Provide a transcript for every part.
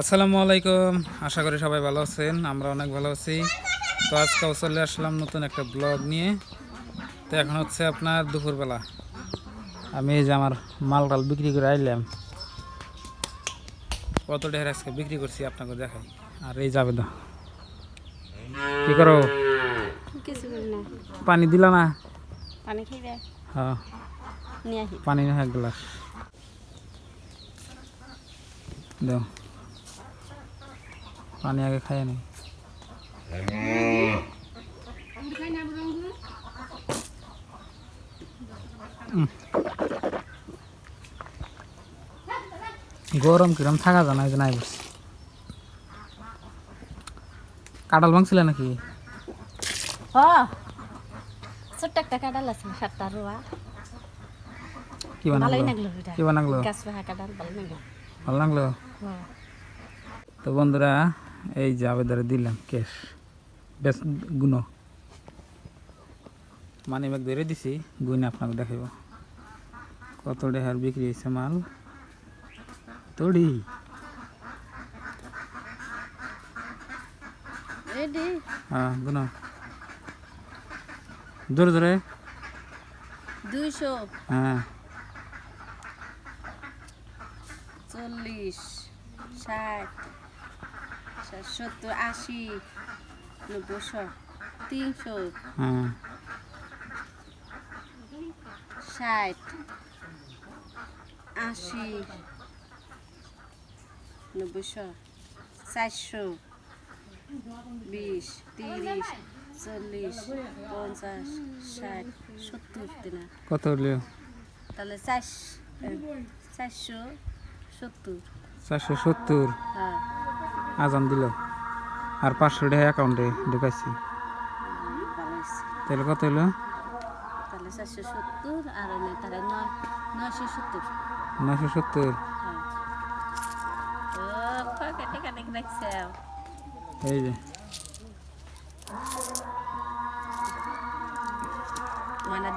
আসসালামু আলাইকুম। আশা করি সবাই ভালো আছেন আমরা অনেক ভালো আছি। তো আজকেও চলে আসলাম নতুন একটা ব্লগ নিয়ে। তো এখন হচ্ছে আপনার দুপুরবেলা। আমি এই যে আমার মাল টাল বিক্রি করে আইলাম। কত ঢের আজকে বিক্রি করছি আপনাকে দেখাই। আর এই যাবে তো কি করো? পানি দিলা না? পানি খাইবে হ্যাঁ। পানি না এক গ্লাস। দাও। পানি আগে খাই নি গরম কিরম থাকা যায় না এই যে নাই বসছি কাঁঠাল ভাঙছিল নাকি? ছোট্ট একটা কাঁঠাল আছে সাতটা রোয়া। কি বানাগলো কি বানাগলো গাছ পাহা ভালো লাগল। ভালো লাগল। তো বন্ধুরা এই যে আবেদরে দিলাম কেশ বেশ গুণ মানি ব্যাগ ধরে দিছি গুণ আপনাকে দেখাইব। কত ডেহার বিক্রি হয়েছে মাল? তড়ি। হ্যাঁ গুণ জোরে জোরে দুইশো। হ্যাঁ। চল্লিশ ষাট, সত্তর আশি নব্বইশো তিনশো ষাট আশি নব্বইশো চারশো বিশ তিরিশ চল্লিশ পঞ্চাশ ষাট সত্তর দিনা কত হলো তাহলে চার চারশো সত্তর চারশো সত্তর। হ্যাঁ। আজান দিল। আর পাঁচশো টাকা অ্যাকাউন্টে ঢুকাইছি। তাহলে কত হলো নয়শো সত্তর। নশো সত্তর? এই যে। মানে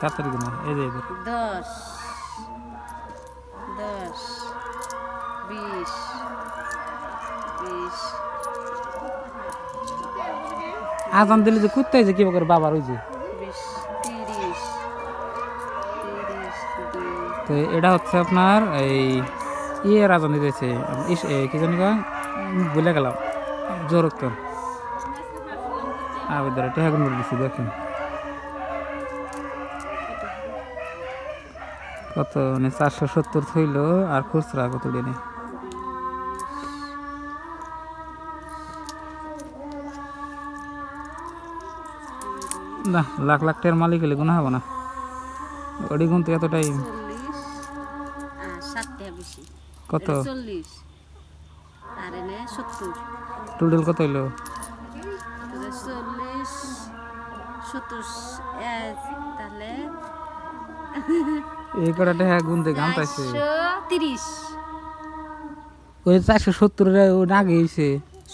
তাড়াতাড়ি এই যে। দশ বিশ বিশ আজান দিলে যে কুত্তাই যে কি করে বাবার ওই যে? তো এটা হচ্ছে আপনার এই ইয়ের আজান দিতেছে। কি জানি কয় ভুলে গেলাম। জোর উত্তর আবেদন এটা এখন বলে দিচ্ছি দেখেন। কত মানে চারশো সত্তর থইল, আর খুচরা কত দিনে? না লাখ লাখ টাকার মালিক হলে গুণা হবে না। ওডি গুনতে এত টাইম চল্লিশ আর ষাট বেশি। কত? টোটাল কত হইল? চল্লিশ সত্তর তাহলে এই কটা টাকা গুনতে গান পাইছে। তিরিশ। ওই চারশো সত্তর ও আগে হয়েছে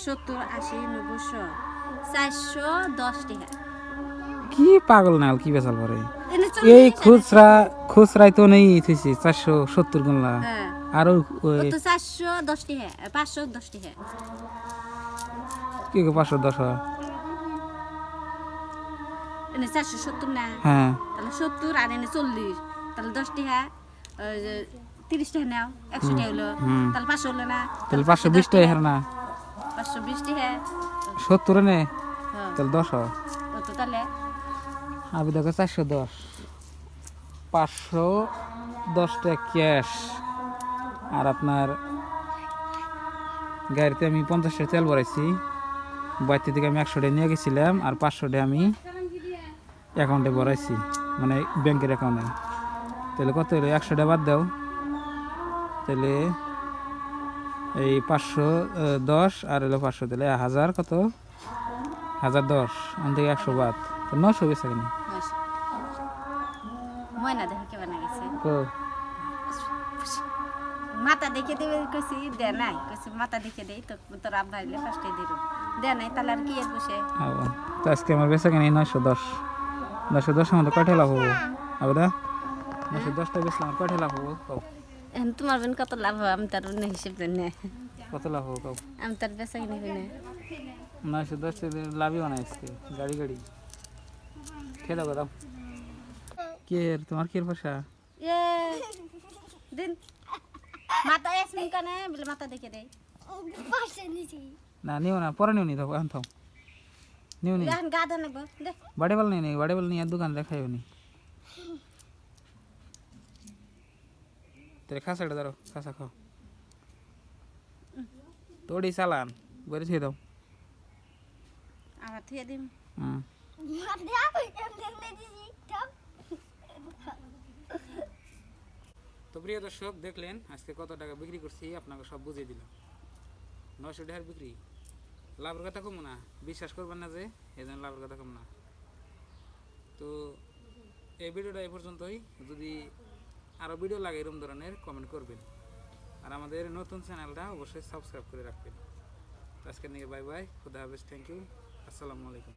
সত্তর আশি নব্বইশো চারশো দশ টাকা। কি পাগল না কি বেচাল পরে? এই খুচরা খুচরাই তো নেই থইছে চারশো সত্তর গুনলা হ্যাঁ। আর চারশো দশ টাকা পাঁচশো দশ টাকা কি গো পাঁচশো দশ চারশো সত্তর না? হ্যাঁ। তাহলে সত্তর আর এনে চল্লিশ তাহলে দশ টাকা ওই যে নাও একশো টাকা হলো। তাহলে পাঁচশো হলো না। তাহলে পাঁচশো না। পাঁচশো বিশ টাকা সত্তর নে হ্যাঁ। তাহলে দশ হয় তাহলে আমি দেখো চারশো দশ। পাঁচশো দশটা ক্যাশ। আর আপনার গাড়িতে আমি পঞ্চাশটা তেল ভরাইছি। বাড়িতে থেকে আমি একশোটা নিয়ে গেছিলাম আর পাঁচশোটা আমি অ্যাকাউন্টে ভরাইছি মানে ব্যাংকের অ্যাকাউন্টে তাহলে কত হলো? একশোটা বাদ দাও। তাহলে এই পাঁচশো দশ আর হলো পাঁচশো, তাহলে হাজার কত? হাজার দশ। ওখান থেকে একশো বাদ। তো নশো নয়শো। ময়না দেখে কেমন গেছে তো মাথা দেখে দেবে কইছি দে নাই। কইছি মাথা দেখে দেই তো তোর আব্বা আইলে ফার্স্টে দিল দে নাই তাহলে আর কি এর বসে? তো আজকে আমার বেচা কেন নয়শো দশ। নয়শো দশের মধ্যে কয়টা লাভ হব? আবার নয়শো দশটা বেচলাম আর কয়টা লাভ হব? তোমার বোন কত লাভ হবে? আমি তার অন্য হিসেব জানি না। কত লাভ হোক আমি তার বেচা কিনে কিনে নয়শো দশ লাভই বানাইছে গাড়ি গাড়ি। খেয়ে দাও দাও। কে এর? তোমার কি এর ভাষা? এ দিন। মাথা এসমিন কানে বলে মাথা দেখে দেয় না নিও না পরে নিও নি দাও এখন থাও নিও নি। এখন গা ধরে নেব দে। বাড়ি বল নেই বাড়ি বল নিয়ে দোকান দেখাইও নি। তাহলে খাসা একটা ধরো খাসা খাও। তোড়ি চালান বেড়ে থুয়ে দাও। আবার থুয়ে দিম। হুম। তো প্রিয় দর্শক, দেখলেন আজকে কত টাকা বিক্রি করছি, আপনাকে সব বুঝিয়ে দিলাম। নয়শো টাকার বিক্রি। লাভের কথা কম না, বিশ্বাস করবেন না যে এই জন্য লাভের কথা কম না। তো এই ভিডিওটা এই পর্যন্তই। যদি আরও ভিডিও লাগে এরকম ধরনের কমেন্ট করবেন। আর আমাদের নতুন চ্যানেলটা অবশ্যই সাবস্ক্রাইব করে রাখবেন। আজকের নিয়ে বাই বাই খুদা হাফেজ থ্যাংক ইউ আসসালামু আলাইকুম।